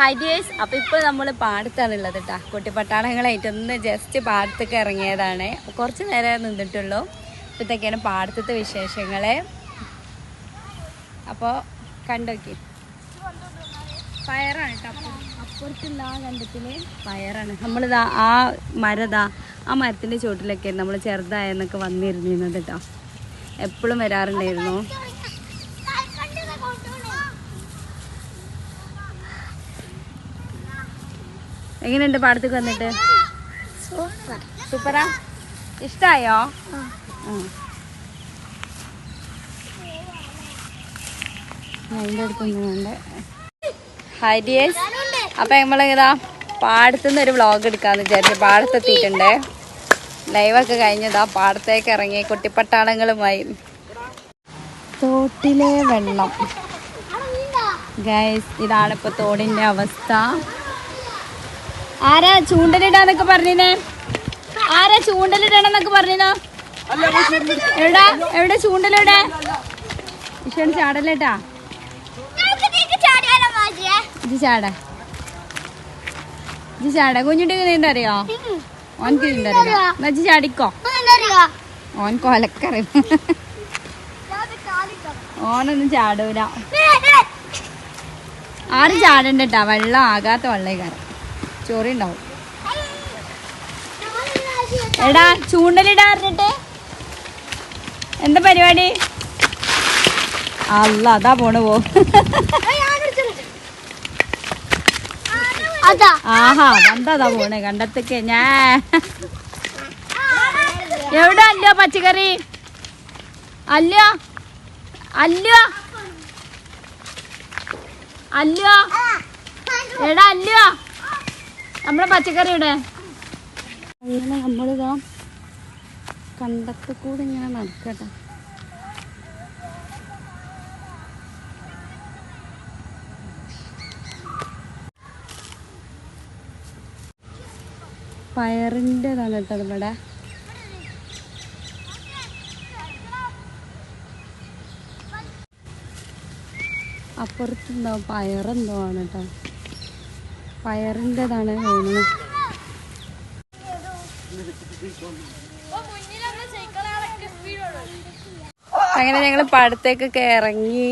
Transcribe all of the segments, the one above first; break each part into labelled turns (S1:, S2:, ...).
S1: Hi dears അപ്പോൾ ഇപ്പോൾ നമ്മൾ പാടത്താണ് ഉള്ളത് കേട്ടോ കുട്ടിപ്പട്ടാളങ്ങളായിട്ട് ഒന്ന് ജസ്റ്റ് പാടത്തേക്ക് ഇറങ്ങിയതാണ്. കുറച്ച് നേരം നിന്നിട്ടുള്ളൂ. ഇപ്പോഴത്തേക്കാണ് പാടത്തത്തെ വിശേഷങ്ങൾ അപ്പോൾ കണ്ടോക്കി. പയറാണ് കേട്ടോ അപ്പുറത്തുള്ള ആ കണ്ടത്തിൽ പയറാണ്. നമ്മളിതാ ആ മരതാ ആ മരത്തിന്റെ ചുവട്ടിലൊക്കെ നമ്മൾ ചെറുതായെന്നൊക്കെ വന്നിരുന്നിരുന്നത് കേട്ടോ എപ്പോഴും വരാറുണ്ടായിരുന്നു. എങ്ങനെയുണ്ട് പാടത്തേക്ക് വന്നിട്ട്? സൂപ്പറാ? ഇഷ്ടായോ? അതിന്റെ അടുത്തൊന്നുണ്ട് ഹായ് ഡിയേഴ്സ് അപ്പം നമ്മളിതാ പാടത്തുനിന്ന് ഒരു വ്ളോഗ് എടുക്കാന്ന് വിചാരിച്ചു പാടത്തെത്തിയിട്ടുണ്ട്. ലൈവൊക്കെ കഴിഞ്ഞതാ പാടത്തേക്ക് ഇറങ്ങി കുട്ടിപ്പട്ടാളങ്ങളുമായി. തോട്ടിലെ വെള്ളം. ഗൈസ് ഇതാണ് ഇപ്പൊ തോടിന്റെ അവസ്ഥ. ആരാ ചൂണ്ടലിടാന്നൊക്കെ പറഞ്ഞിനെ? ആരാ ചൂണ്ടലിടണമെന്നൊക്കെ പറഞ്ഞിനോ? എവിടാ? എവിടെ ചൂണ്ടലെവിടെ ഇഷ്ടം ചാടല്ലേട്ടാ. ഇത് ചാട. ഇത് ചാട. കുഞ്ഞുട്ടി നീന്തറിയോ ഓൻക്ക് നീന്തറിയോ ഇജ്ജ് ചാടിക്കോ. ഓൻ കൊലക്കറി. ഓനൊന്നും ചാടൂല. ആരും ചാടണ്ടട്ടാ. വെള്ളം ആകാത്ത വെള്ളക്കാരൻ ചോറി ഉണ്ടാവും എടാ ചൂണ്ടലിടാറിട്ട് എന്താ പരിപാടി? അല്ല അതാ പോണ് പോ. ആഹാ കണ്ടതാ പോണ് കണ്ടത്തേക്ക്. ഞാ. എവിടെ അല്ലോ പച്ചക്കറി? അല്ലോ അല്ലോ അല്ലോ എടാ അല്ലോ നമ്മളെ പച്ചക്കറി ഇവിടെ അങ്ങനെ നമ്മളിതാ കണ്ടത്ത് കൂടെ ഇങ്ങനെ നടക്കട്ടെ. പയറിന്റെതാണ് കേട്ടോ ഇവിടെ. അപ്പുറത്തുണ്ടാവും പയറെന്തോ ആണ് കേട്ടോ. പയറിന്റെതാണ് തോന്നുന്നു അങ്ങനെ ഞങ്ങൾ പാടത്തേക്കൊക്കെ ഇറങ്ങി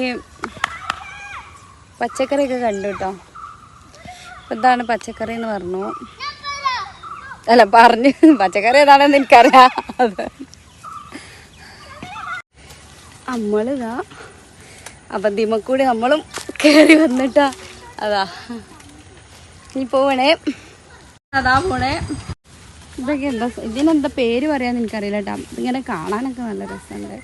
S1: പച്ചക്കറിയൊക്കെ കണ്ടു കേട്ടോ ഇതാണ് പച്ചക്കറി എന്ന് പറഞ്ഞു. അല്ല പറഞ്ഞു. പച്ചക്കറി ഏതാണെന്ന് എനിക്കറിയാം. അത് നമ്മളിതാ അപ്പം ദിമക്കൂടി നമ്മളും കയറി വന്നിട്ടാ. അതാ. നീ പോവണേ. അതാ പോണേ. ഇതൊക്കെ എന്താ ഇതിനെന്താ പേര് പറയാന്ന് എനിക്കറിയില്ല കേട്ടോ. ഇങ്ങനെ കാണാനൊക്കെ നല്ല രസമുണ്ട്.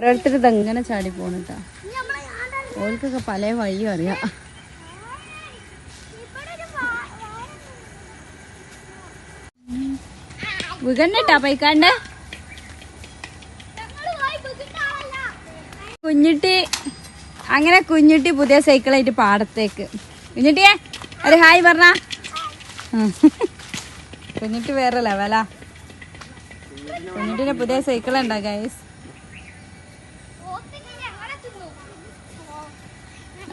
S1: ഓരോരുത്തർ ഇതെങ്ങനെ ചാടി പോണട്ടാ ഓർക്കൊക്കെ പല വഴിയും അറിയാം. വികണ്ടട്ടാ പൈക്കാണ്ട്. കുഞ്ഞിട്ടി അങ്ങനെ കുഞ്ഞിട്ടി പുതിയ സൈക്കിളായിട്ട് പാടത്തേക്ക്. കുഞ്ഞിട്ടിയെ ഒരു ഹായ് പറഞ്ഞ. കുഞ്ഞിട്ടി വേറെ ലെവലാ കുഞ്ഞിട്ടിന്റെ പുതിയ സൈക്കിൾ ഉണ്ടോ ഗൈസ്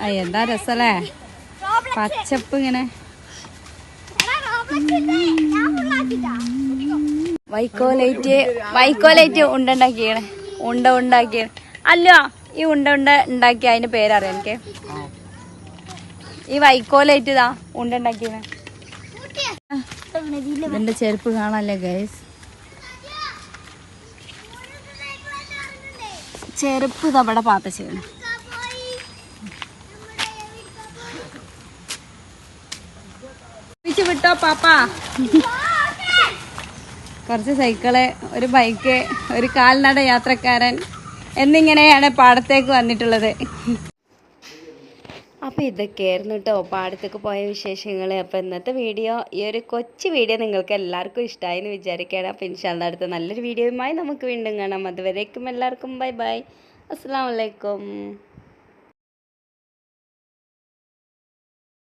S1: ആ എന്താ രസല്ലേ? പച്ചപ്പ് ഇങ്ങനെ. വൈക്കോലൈറ്റ് വൈക്കോലൈറ്റ് ഉണ്ടുണ്ടാക്കിയാണ് ഉണ്ട ഉണ്ടാക്കിയാണ് അല്ല ഈ ഉണ്ട ഉണ്ട ഉണ്ടാക്കിയ അതിന്റെ പേരറിയാം എനിക്ക്? ഈ വൈക്കോലൈറ്റ് ഇതാ ഉണ്ട ഉണ്ടാക്കിയാണ് എന്റെ ചെരുപ്പ് കാണാല്ലേ ഗൈസ് ചെരുപ്പ് ഇതാ പാത്ത ചെയ്യണം വിട്ടോ പാപ്പാ. കുറച്ച് സൈക്കിൾ ഒരു ബൈക്ക് ഒരു കാൽനട യാത്രക്കാരൻ. എന്നിങ്ങനെയാണ് പാടത്തേക്ക് വന്നിട്ടുള്ളത്. അപ്പോൾ ഇതൊക്കെയായിരുന്നു കേട്ടോ പാടത്തേക്ക് പോയ വിശേഷങ്ങൾ അപ്പോൾ ഇന്നത്തെ വീഡിയോ ഈ ഒരു കൊച്ചു വീഡിയോ നിങ്ങൾക്ക് എല്ലാവർക്കും ഇഷ്ടമായി എന്ന് വിചാരിക്കുകയാണ്. അപ്പോൾ ഇൻഷാല്ല അടുത്ത നല്ലൊരു വീഡിയോയുമായി നമുക്ക് വീണ്ടും കാണാം. അതുവരേക്കും എല്ലാവർക്കും ബൈ ബൈ. അസ്സാം വലൈക്കും